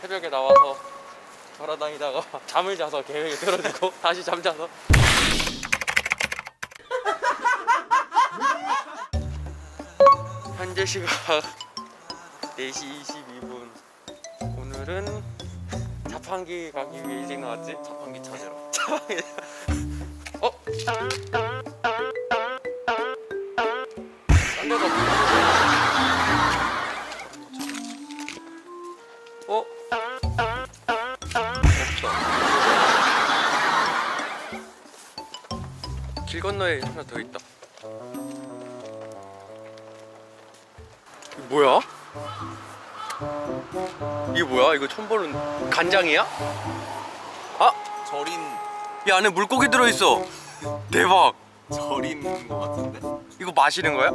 새벽에 나와서 돌아다니다가 잠을 자서 계획이 틀어지고 다시 잠자서. 현재 시각 4시 22분. 오늘은 자판기 가기 위해 일찍 나왔지? 자판기 찾으러. 자판기. 어? 건너에 하나 더 있다 이거 뭐야? 이게 뭐야? 이거 처음 보는 간장이야? 아! 절인 이 안에 물고기 들어있어 대박 절인 거 같은데? 이거 마시는 거야?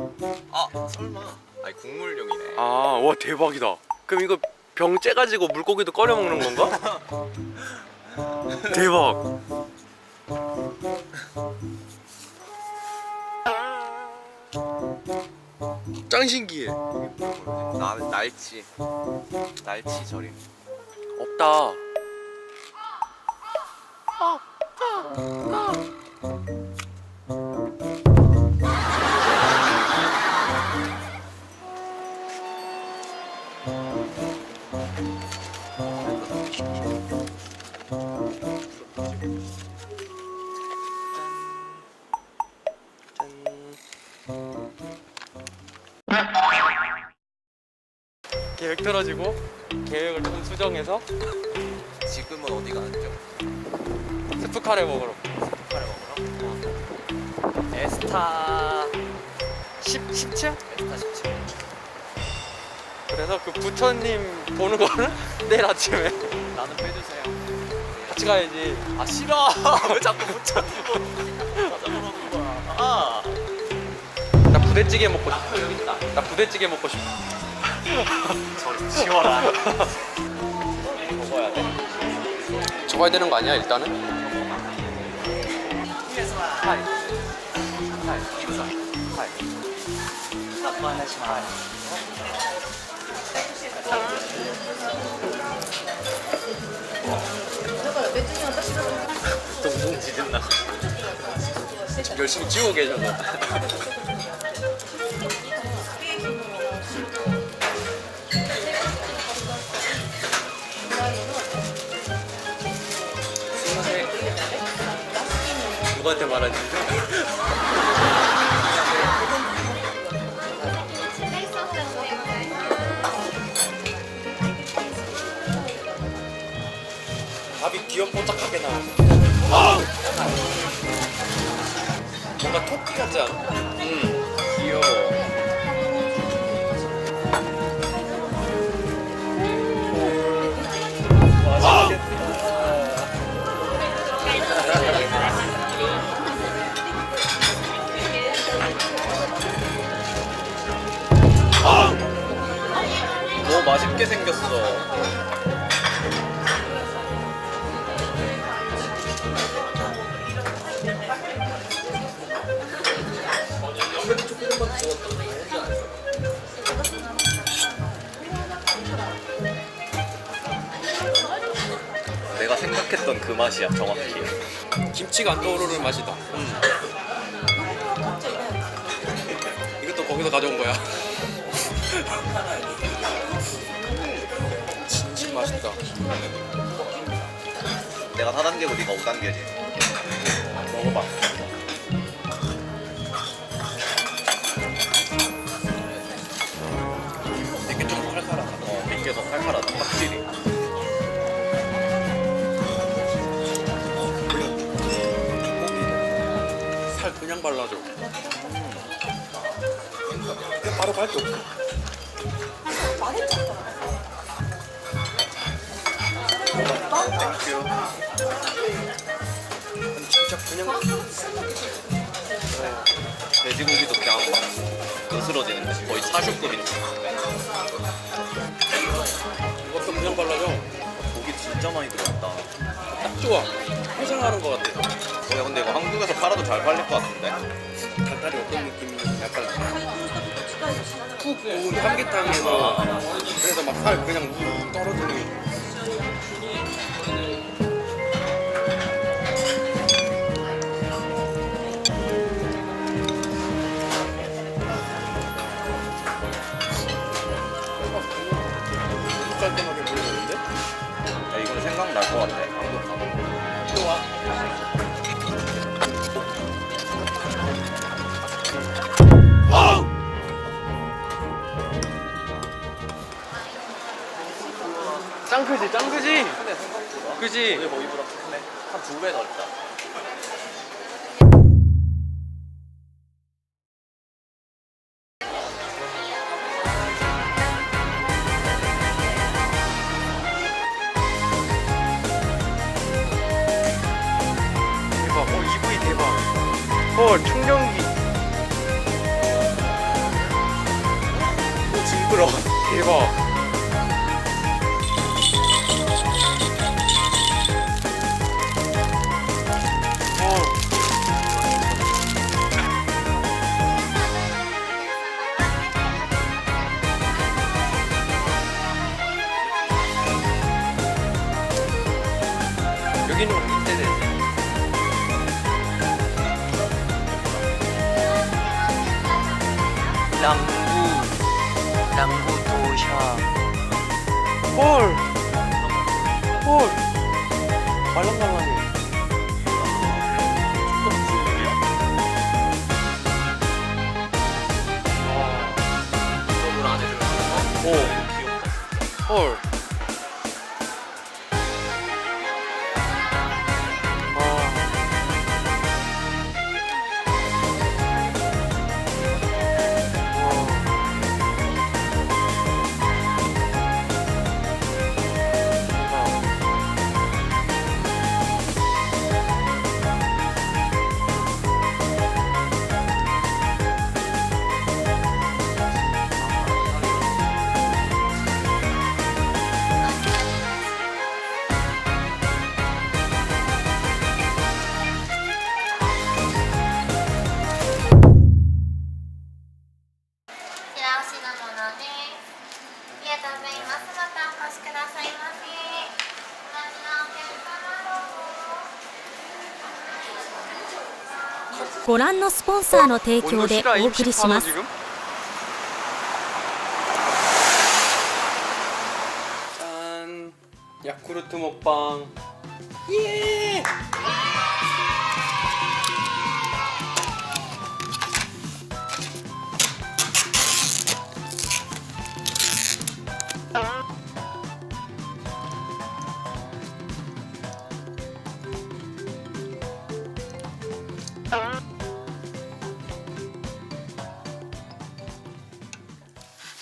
아 설마 아니 국물용이네 아 와 대박이다 그럼 이거 병 째가지고 물고기도 꺼내 먹는 건가? 대박 짱 신기해 나, 날치. 날치 절인 없다 틀어지고 계획을 좀 수정해서 지금은 어디 가는죠? 스프 카레 먹으러. 카레 먹으러? 에스타 10, 10층? 에스타 17 그래서 그 부처님 보는 거는 내일 아침에. 나는 빼주세요. 같이 가야지. 아 싫어. 왜 자꾸 붙잡고 찾아보라는 거야? 아 나 부대찌개 먹고 싶어. 있다. 나 부대찌개 먹고 싶어 저리 치워라 먹어야 돼? 적어야 되는 거 아니야 일단은? 하이 하이 이거사 하이 나빠 하시마 하이 동동 지진나 열심히 지우고 계셔서 누구한테 말하지? 밥이 귀염뽀짝하게 나와 뭔가 토끼 같지 않아? 귀여워 내가 생각했던 그 맛이야 정확히. 김치가 안 떠오르는 맛이다. 이것도 거기서 가져온 거야. 진짜 맛있다. 내가 4단계고 네가 5단계지. 먹어봐. 더 칼칼하다. 확실히. 살 그냥 발라줘. 그냥 바로 갈게 없어. 땡큐. 아니, 진짜 그냥 돼지고기도 그냥 막 으스러지는데 거의 차슈급인데. 그냥 발라줘. 고기 진짜 많이 들어갔다. 딱 좋아. 해장하는 것 같아. 어, 야, 근데 이거 한국에서 팔아도 잘 팔릴 것 같은데? 닭다리 어떤 느낌이냐면 약간 푹 구운 삼계탕에서 그래서 막 살 그냥 우 떨어지는 짱 크지, 짱 크지? 생각보다. 그지? 우리 거기보다 크네. 한 두 배 넓다. 대박. 어, EV 대박. 헐, 충전기. 오 징그러. 대박. 여기는 이때 되지. 랑구, 랑구 도샤. 헐, 헐, 말랑말랑해. 헐. ご覧のスポンサーの提供でお送りします。ヤクルトモパンイエーイ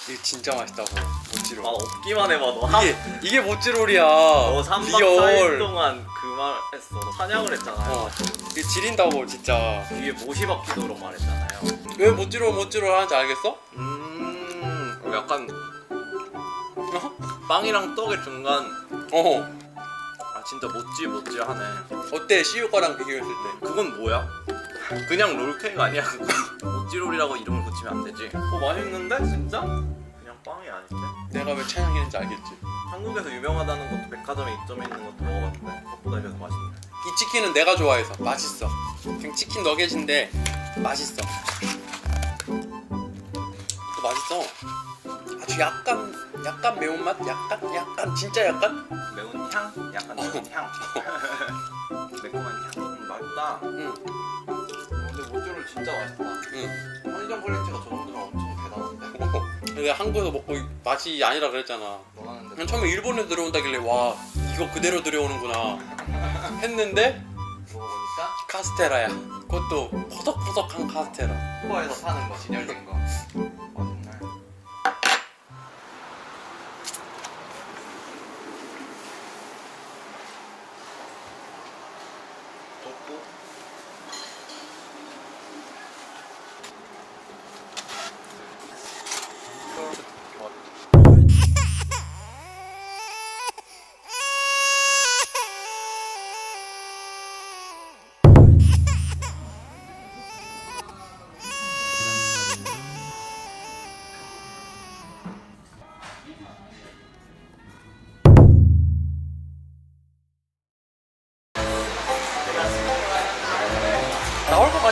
이게 진짜 맛있다고 모찌롤 아 없기만 해봐도 한. 이게 이게 모찌롤이야 너 3박 4일 리얼 동안 그 말 했어. 너 사냥을 했잖아요. 어 이게 지린다고 진짜 뒤에 모시 박히도록 말했잖아요. 왜 모찌롤 모찌롤 하는지 알겠어? 음, 약간 어? 빵이랑 떡의 중간. 어 아 진짜 못지 못지 하네. 어때 시우 거랑 비교했을 때 그건 뭐야? 그냥 롤케이크 아니야? 그거 모찌롤이라고 이름을 붙이면 안 되지. 어 맛있는데 진짜? 그냥 빵이 아닌데? 내가 왜 찬양이는지 알겠지 한국에서 유명하다는 것도 백화점에 입점해 있는 것도 먹어봤는데 그것보다 이게 더 맛있네. 이 치킨은 내가 좋아해서 맛있어 그냥 치킨 너겟인데 맛있어 또 맛있어 아주 약간 약간 매운맛? 약간? 약간 진짜 약간? 매운 향? 약간 매운 향. 매콤한 향. 음, 맛있다. 응 근데 모찌롤 진짜 맛있다. 응. 편의점 퀄리티가 저 정도면 엄청? 내가 한국에서 먹고 맛이 아니라 그랬잖아 뭐 하는데? 난 처음에 일본에서 들어온다길래 와 이거 그대로 들여오는구나 했는데 먹어보니까 카스테라야 그것도 퍼석퍼석한 카스테라 쿠바에서 파는 거 진열된 거. 맛있네. 덥고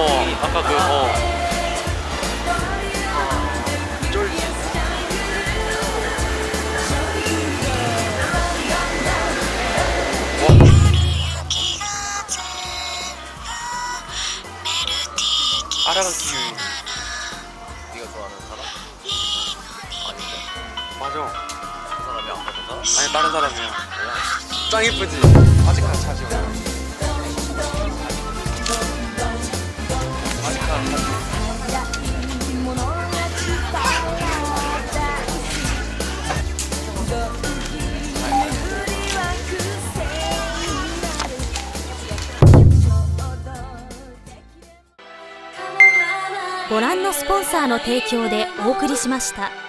어 아까 그 어. 쫄지 알아가기 유인 네가 좋아하는 사람? 아닌데 맞아 그 사람이 안 사람? 아니 다른 사람이야 짱 이쁘지 아직 같이 하지 아 ご覧のスポンサーの提供でお送りしました。